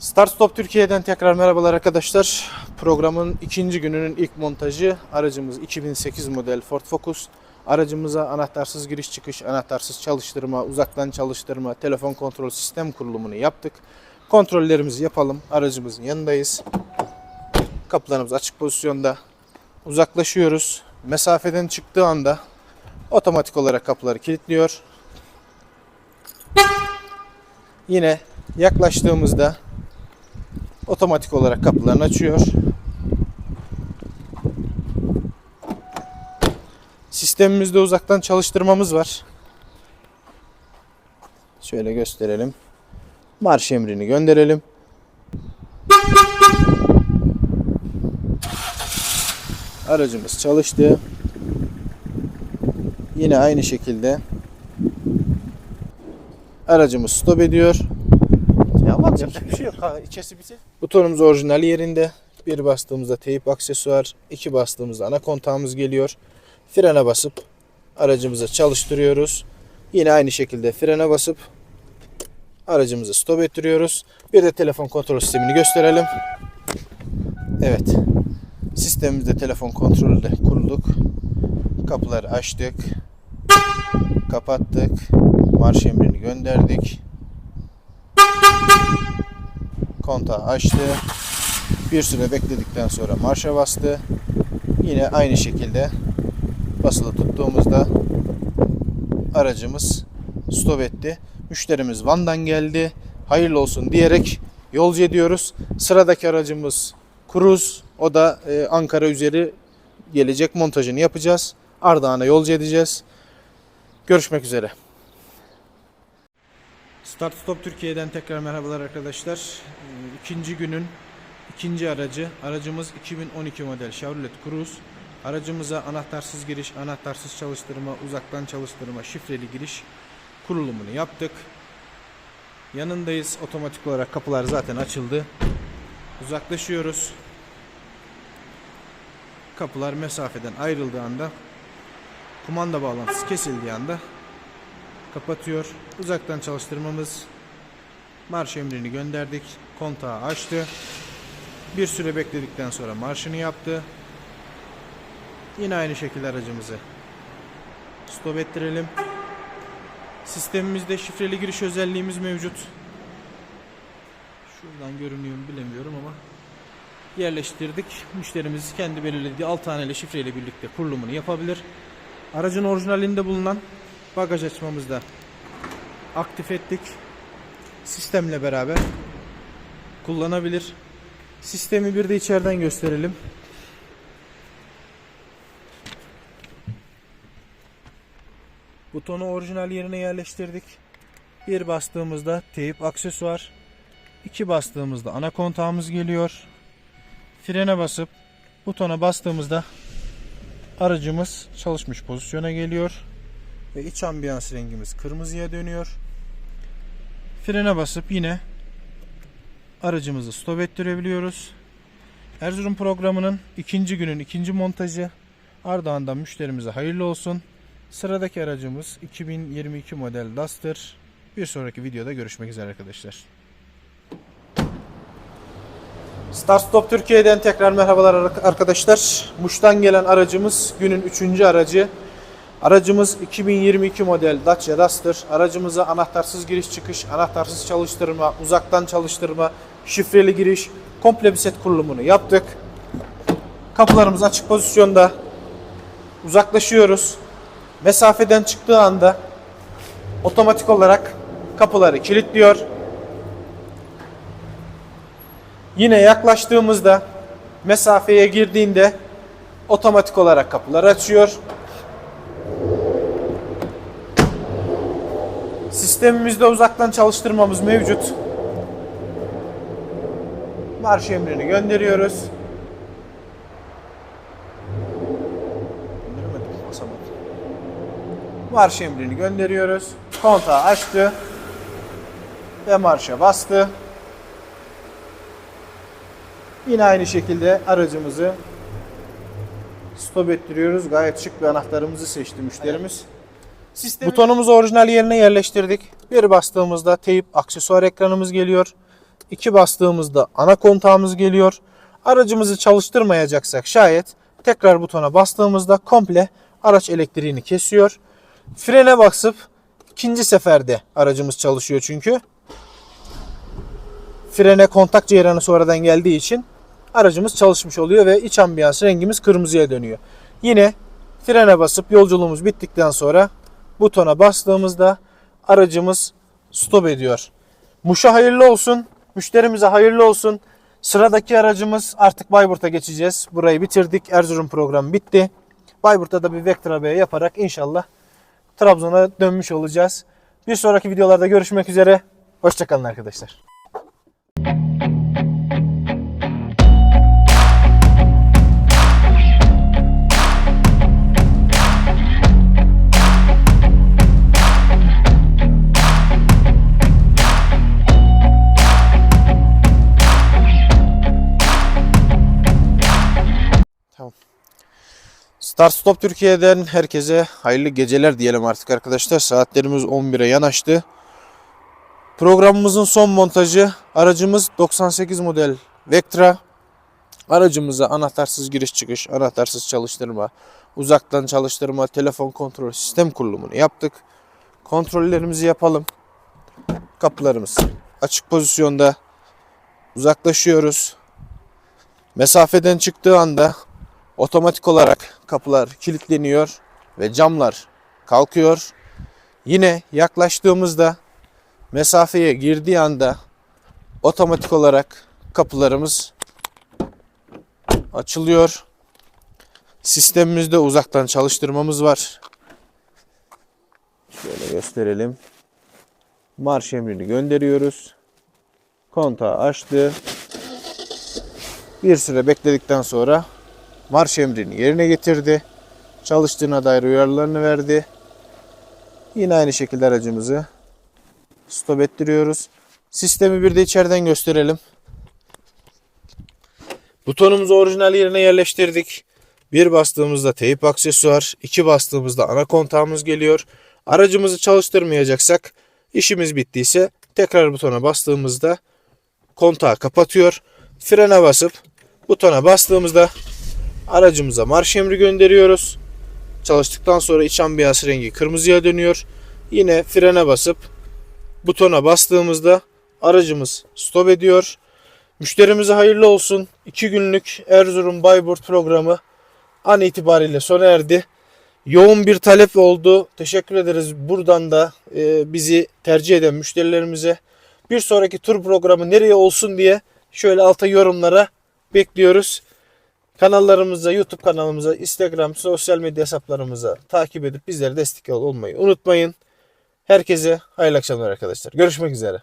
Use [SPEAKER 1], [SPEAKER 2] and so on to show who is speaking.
[SPEAKER 1] Start Stop Türkiye'den tekrar merhabalar arkadaşlar. Programın ikinci gününün ilk montajı. Aracımız 2008 model Ford Focus. Aracımıza anahtarsız giriş çıkış, anahtarsız çalıştırma, uzaktan çalıştırma, telefon kontrol sistem kurulumunu yaptık. Kontrollerimizi yapalım. Aracımızın yanındayız. Kapılarımız açık pozisyonda. Uzaklaşıyoruz. Mesafeden çıktığı anda otomatik olarak kapıları kilitliyor. Yine yaklaştığımızda otomatik olarak kapılarını açıyor. Sistemimizde uzaktan çalıştırmamız var. Şöyle gösterelim. Marş emrini gönderelim. Aracımız çalıştı. Yine aynı şekilde aracımız stop ediyor.
[SPEAKER 2] Yapacak bir şey yok. Ha, içesi.
[SPEAKER 1] Butonumuz orijinal yerinde. Bir bastığımızda teyip aksesuar, iki bastığımızda ana kontağımız geliyor. Frene basıp aracımızı çalıştırıyoruz. Yine aynı şekilde frene basıp aracımızı stop ettiriyoruz. Bir de telefon kontrol sistemini gösterelim. Evet. Sistemimizde telefon kontrolü de kurduk. Kapıları açtık. Kapattık. Marş emrini gönderdik. Kontağı açtı. Bir süre bekledikten sonra marşa bastı. Yine aynı şekilde basılı tuttuğumuzda aracımız stop etti. Müşterimiz Van'dan geldi. Hayırlı olsun diyerek yolcu ediyoruz. Sıradaki aracımız Cruz. O da e, Ankara üzeri gelecek montajını yapacağız. Ardahan'a yolcu edeceğiz. Görüşmek üzere. Start Stop Türkiye'den tekrar merhabalar arkadaşlar. Ee, İkinci günün ikinci aracı. Aracımız 2012 model Chevrolet Cruze. Aracımıza anahtarsız giriş, anahtarsız çalıştırma, uzaktan çalıştırma, şifreli giriş kurulumunu yaptık. Yanındayız. Otomatik olarak kapılar zaten açıldı. Uzaklaşıyoruz. Kapılar mesafeden ayrıldığı anda kumanda bağlantısı kesildiği anda kapatıyor. Uzaktan çalıştırmamız marş emrini gönderdik. Kontağı açtı. Bir süre bekledikten sonra marşını yaptı. Yine aynı şekilde aracımızı stop ettirelim. Sistemimizde şifreli giriş özelliğimiz mevcut. Şuradan görünüyor mu bilemiyorum ama yerleştirdik. Müşterimiz kendi belirlediği 6 taneli şifreyle birlikte kurulumunu yapabilir. Aracın orijinalinde bulunan bagaj açmamızda aktif ettik. Sistemle beraber kullanabilir. Sistemi bir de içeriden gösterelim. Butonu orijinal yerine yerleştirdik. Bir bastığımızda teyip aksesuar. iki bastığımızda ana kontağımız geliyor. Frene basıp butona bastığımızda aracımız çalışmış pozisyona geliyor ve iç ambiyans rengimiz kırmızıya dönüyor. Frene basıp yine aracımızı stop ettirebiliyoruz. Erzurum programının ikinci günün ikinci montajı Ardahan'dan müşterimize hayırlı olsun. Sıradaki aracımız 2022 model Duster. Bir sonraki videoda görüşmek üzere arkadaşlar. Start Stop Türkiye'den tekrar merhabalar arkadaşlar. Muş'tan gelen aracımız günün üçüncü aracı. Aracımız 2022 model Dacia Duster. Aracımıza anahtarsız giriş çıkış, anahtarsız çalıştırma, uzaktan çalıştırma, şifreli giriş, komple bir set kurulumunu yaptık. Kapılarımız açık pozisyonda. Uzaklaşıyoruz. Mesafeden çıktığı anda otomatik olarak kapıları kilitliyor. Yine yaklaştığımızda mesafeye girdiğinde otomatik olarak kapıları açıyor. Sistemimizde uzaktan çalıştırmamız mevcut. Marş emrini gönderiyoruz. Marş emrini gönderiyoruz. Kontağı açtı. Ve marşa bastı. Yine aynı şekilde aracımızı stop ettiriyoruz. Gayet şık bir anahtarımızı seçti müşterimiz. Butonumuzu orijinal yerine yerleştirdik. Bir bastığımızda teyip aksesuar ekranımız geliyor. 2 bastığımızda ana kontağımız geliyor. Aracımızı çalıştırmayacaksak şayet tekrar butona bastığımızda komple araç elektriğini kesiyor. Frene basıp ikinci seferde aracımız çalışıyor çünkü. Frene kontak ceyranı sonradan geldiği için aracımız çalışmış oluyor ve iç ambiyans rengimiz kırmızıya dönüyor. Yine frene basıp yolculuğumuz bittikten sonra butona bastığımızda aracımız stop ediyor. Muş'a hayırlı olsun. Müşterimize hayırlı olsun. Sıradaki aracımız artık Bayburt'a geçeceğiz. Burayı bitirdik. Erzurum programı bitti. Bayburt'ta da bir Vectra B yaparak inşallah Trabzon'a dönmüş olacağız. Bir sonraki videolarda görüşmek üzere. Hoşçakalın arkadaşlar. Start Stop Türkiye'den herkese hayırlı geceler diyelim artık arkadaşlar. Saatlerimiz 11'e yanaştı. Programımızın son montajı aracımız 98 model Vectra. Aracımıza anahtarsız giriş çıkış, anahtarsız çalıştırma, uzaktan çalıştırma, telefon kontrol sistem kurulumunu yaptık. Kontrollerimizi yapalım. Kapılarımız açık pozisyonda. Uzaklaşıyoruz. Mesafeden çıktığı anda otomatik olarak kapılar kilitleniyor ve camlar kalkıyor. Yine yaklaştığımızda mesafeye girdiği anda otomatik olarak kapılarımız açılıyor. Sistemimizde uzaktan çalıştırmamız var. Şöyle gösterelim. Marş emrini gönderiyoruz. Kontağı açtı. Bir süre bekledikten sonra marş emrini yerine getirdi. Çalıştığına dair uyarılarını verdi. Yine aynı şekilde aracımızı stop ettiriyoruz. Sistemi bir de içeriden gösterelim. Butonumuzu orijinal yerine yerleştirdik. Bir bastığımızda teyip aksesuar, iki bastığımızda ana kontağımız geliyor. Aracımızı çalıştırmayacaksak, işimiz bittiyse tekrar butona bastığımızda kontağı kapatıyor. Frene basıp butona bastığımızda aracımıza marş emri gönderiyoruz. Çalıştıktan sonra iç ambiyans rengi kırmızıya dönüyor. Yine frene basıp butona bastığımızda aracımız stop ediyor. Müşterimize hayırlı olsun. 2 günlük Erzurum Bayburt programı an itibariyle sona erdi. Yoğun bir talep oldu. Teşekkür ederiz buradan da e, bizi tercih eden müşterilerimize. Bir sonraki tur programı nereye olsun diye şöyle alta yorumlara bekliyoruz. Kanallarımıza, YouTube kanalımıza, Instagram, sosyal medya hesaplarımıza takip edip bizlere destek olmayı unutmayın. Herkese hayırlı akşamlar arkadaşlar. Görüşmek üzere.